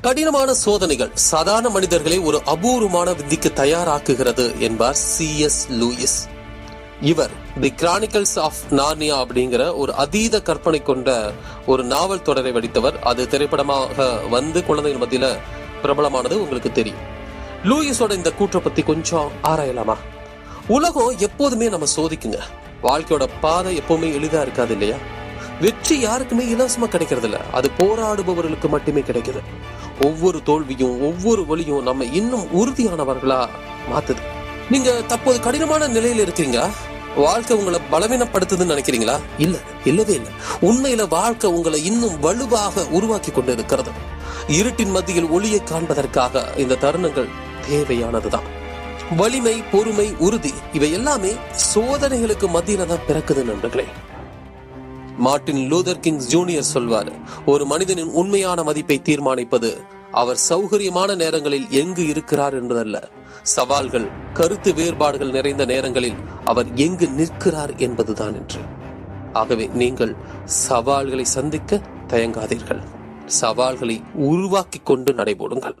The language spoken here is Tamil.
கடினமான சோதனைகள் சாதாரண மனிதர்களை ஒரு அபூர்வமான விதிக்கு தயாராக்குகிறது என்பார் சி எஸ் லூயிஸ் இவர் தி கிரானிக்கல்ஸ் ஆஃப் நார்னியா அப்படிங்கிற ஒரு அதீத கற்பனை கொண்ட ஒரு நாவல் தொடரை வடித்தவர். அது திரைப்படமாக வந்து குழந்தைகள் மத்தியில பிரபலமானது உங்களுக்கு தெரியும். லூயிஸோட இந்த கூற்றை பத்தி கொஞ்சம் ஆராயலாமா? உலகம் எப்போதுமே நம்ம சோதிக்குங்க. வாழ்க்கையோட பாதை எப்பவுமே எளிதா இருக்காது இல்லையா? வெற்றி யாருக்குமே இலவசமா கிடைக்கிறது இல்ல அது போராடுபவர்களுக்கு மட்டுமே கிடைக்குது. ஒவ்வொரு தோல்வியும் ஒவ்வொரு வழியும் நம்ம இன்னும் உறுதியானவர்களா மாத்துது. நீங்க தற்போது கடினமான நிலையில இருக்கீங்க வாழ்க்கை உங்களை பலவீனப்படுத்துதுன்னு நினைக்கிறீங்களா? இல்ல இல்லவே இல்லை. உண்மையில வாழ்க்கை உங்களை இன்னும் வலுவாக உருவாக்கி கொண்டு இருக்கிறது இருட்டின் மத்தியில் ஒளியை காண்பதற்காக இந்த தருணங்கள் தேவையானதுதான். வலிமை பொறுமை உறுதி இவை எல்லாமே சோதனைகளுக்கு மத்தியில தான் பிறக்குது நண்பர்களே. மார்ட்டின் லூதர் கிங்ஸ் ஜூனியர் சொல்வார் ஒரு மனிதனின் உண்மையான மதிப்பை தீர்மானிப்பது அவர் சௌகரியமான நேரங்களில் எங்கு இருக்கிறார் என்பதல்ல சவால்கள் கருத்து வேறுபாடுகள் நிறைந்த நேரங்களில் அவர் எங்கு நிற்கிறார் என்பதுதான் என்று. ஆகவே நீங்கள் சவால்களை சந்திக்க தயங்காதீர்கள். சவால்களை உருவாக்கி கொண்டு நடைபோடுங்கள்.